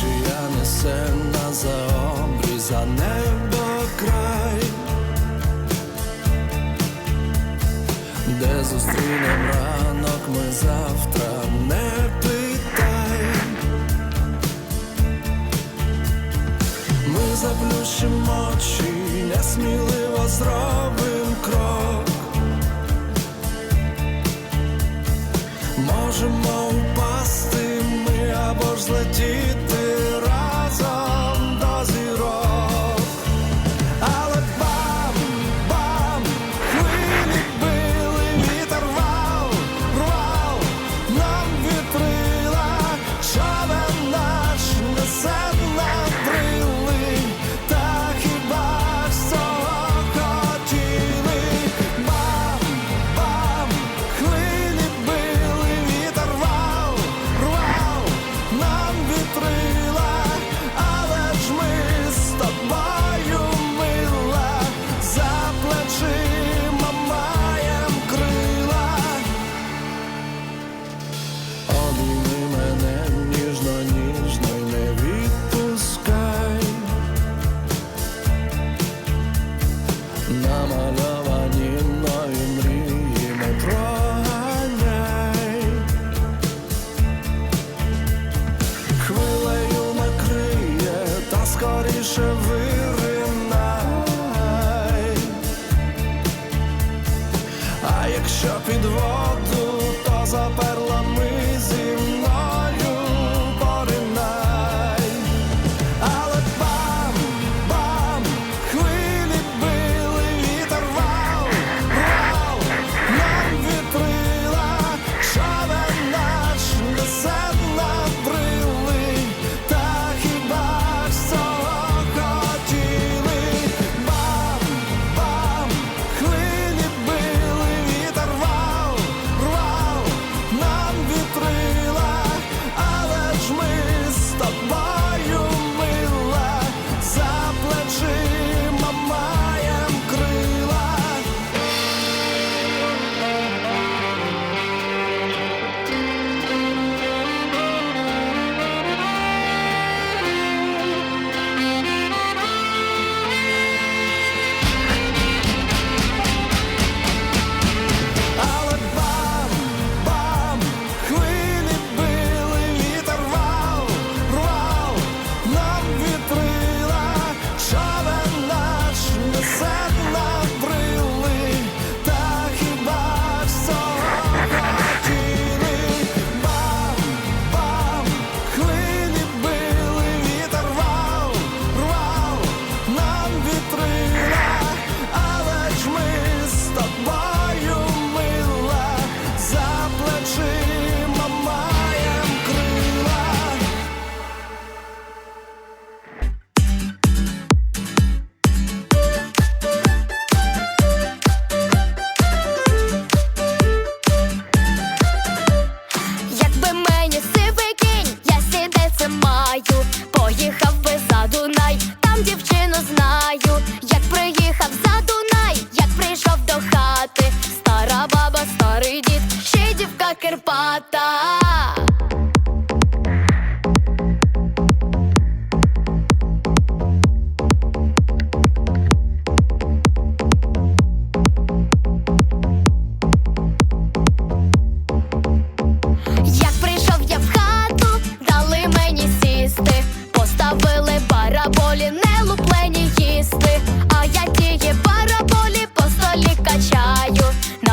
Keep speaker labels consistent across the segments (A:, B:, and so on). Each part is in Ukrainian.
A: Чия несе на за обріза небо край, де зустрінем ранок ми завтра не питай, ми заплющимо очі, несміливо
B: зробимо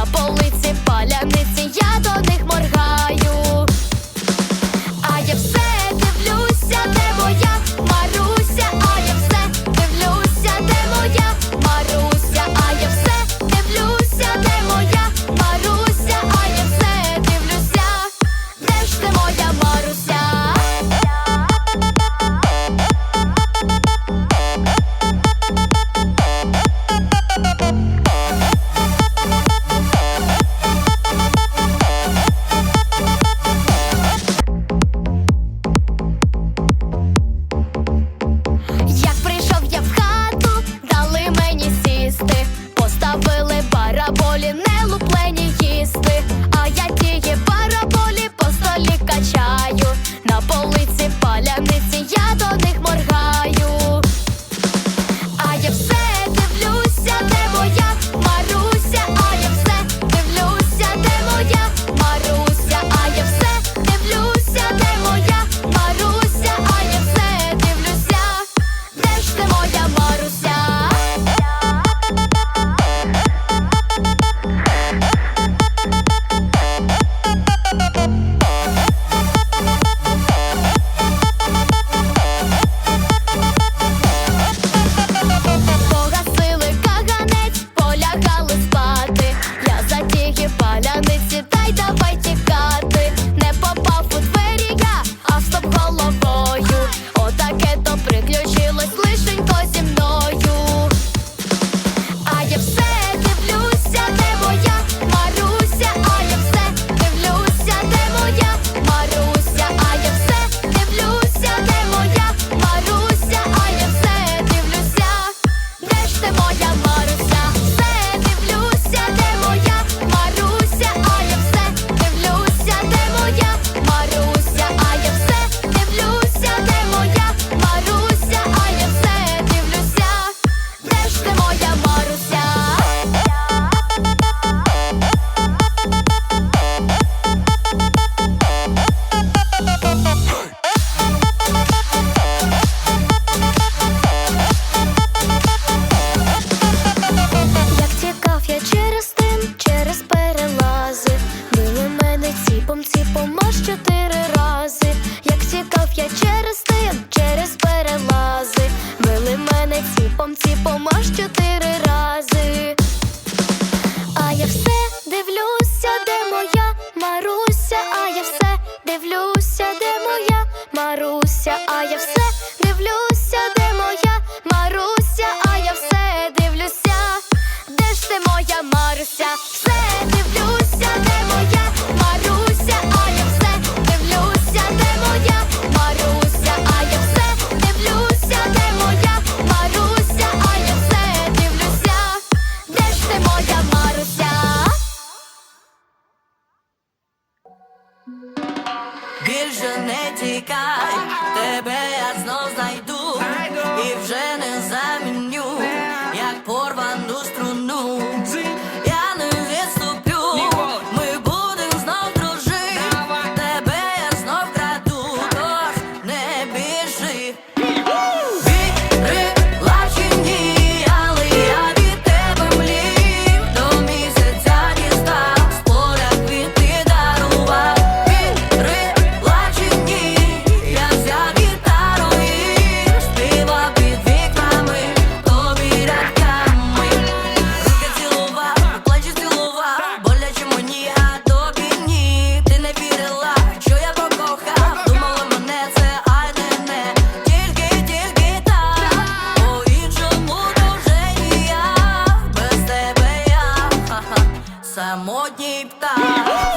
B: double. Маруся, а я все дивлюся, де моя Маруся, а я все дивлюся, де ж ти моя Маруся?
C: більше не тікай, тебе я знов знайду і вже не заміну. самотній птах.